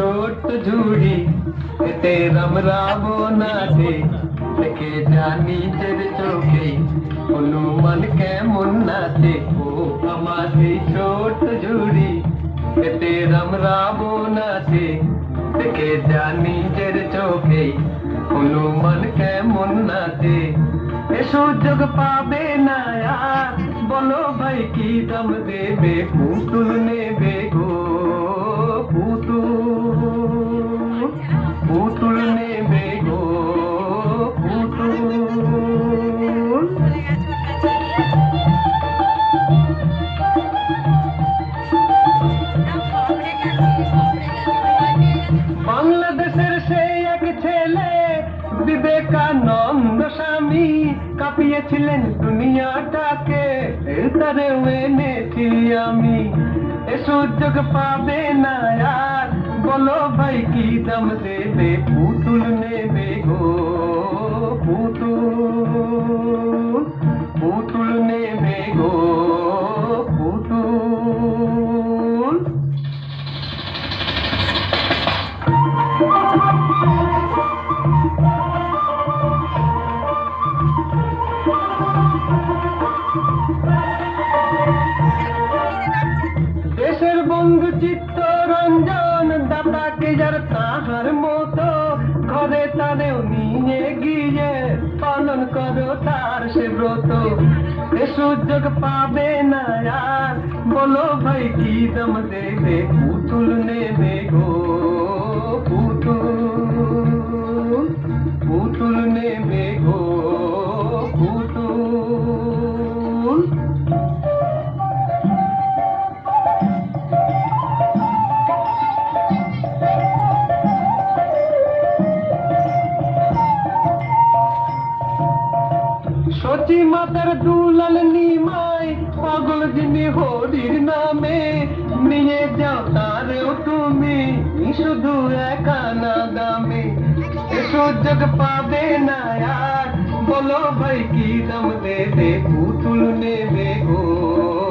আমার এই ছোট্ট ঝুড়ি এতে রামরাবো নাচে দেখে যা নিজের চোখে হনুমান কেমন নাচে ও আমার এই ছোট্ট ঝুড়ি এতে রামরাবো নাচে দেখে যা নিজের চোখে হনুমান কেমন নাচে এ সুযোগ পাবে না আর বলো ভাই কি দাম দেবে পুতুল নেবে বিবেকানন্দ স্বামী কাঁপিয়েছিলেন দুনিয়াটাকে। তারে এনেছি আমি। এ সুযোগ পাবে না বলো ভাই, কি দাম দেবে? পুতুল নেবে গো। সে ব্রত। এ সুযোগ পাবে না আর। বলো ভাই কি দম দেবে? পুতুল নেবে। সচি মাতার দুলাল নিমাই, পাগল যিনি হরির নামে। নিয়ে যাও তারেও তুমি শুধু একা না দামে। এসো জগ পাবে না আর বলো ভাই কি দাম দেবে, পুতুল নেবে গো।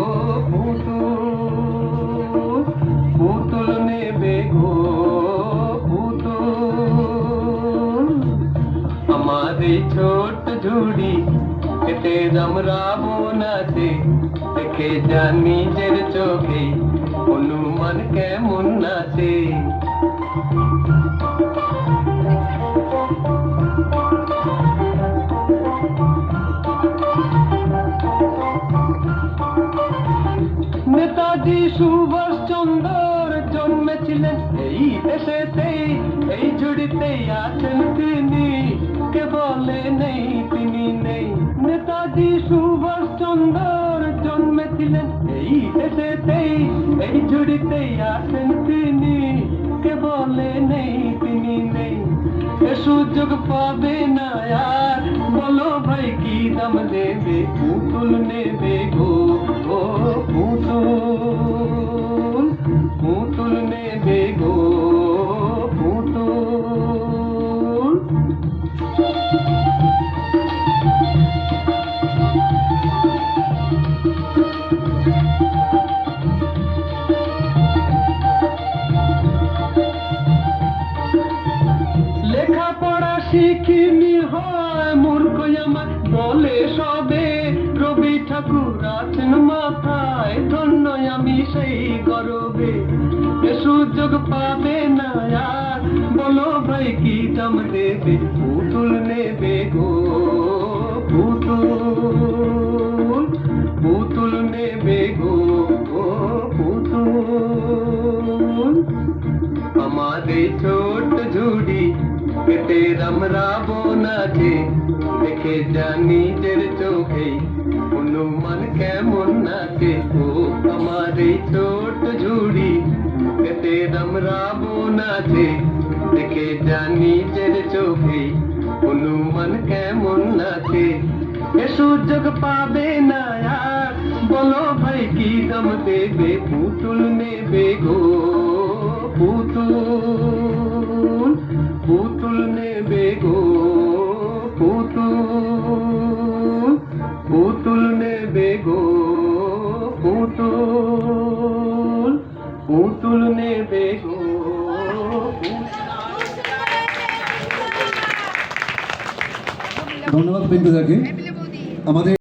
ছোট্ট ঝুড়ি, এতে রামরাবো নাচে দেখে যা নিজের চোখে হনুমান কেমন নাচে নেতাজি সুভাষ চন্দ্র জন্মেছিলেন এই দেশেতেই এই ঝুড়িতেই আছেন তিনি কে বলে নেই তিনি নেতাজি সুভাষ চন্দ্র জন্মেছিলেন এই দেশেতেই এই ঝুড়িতেই আছেন তিনি কে বলে নেই তিনি নেই সুযোগ পাবে না আর বলো ভাই কি দাম দেবে পুতুল নেবে গো ও পুতুল শিখিনি হয় মূর্খ আমার। বলে সবে রবি ঠাকুর আছেন মাথায় ধন্য আমি সেই গরবে। সুযোগ পাবে না আর, বলো ভাই কি দাম দেবে? পুতুল নেবে গো, পুতুল পুতুল ছোট ঝুড়ি পেটে রামরাবো নাচে দেখে যা নিজের চোখে, হনুমান কেমন নাচে। ও আমার এই ছোট ঝুড়ি, পেটে রামরাবো নাচে দেখে যা নিজের চোখে, হনুমান কেমন নাচে। এ সুযোগ পাবে না আর, বলো ভাই কি দাম দেবে, পুতুল নেবে গো, পুতুল। পুতুল নেবে গো। ধন্যবাদ বিন্দু আমাদের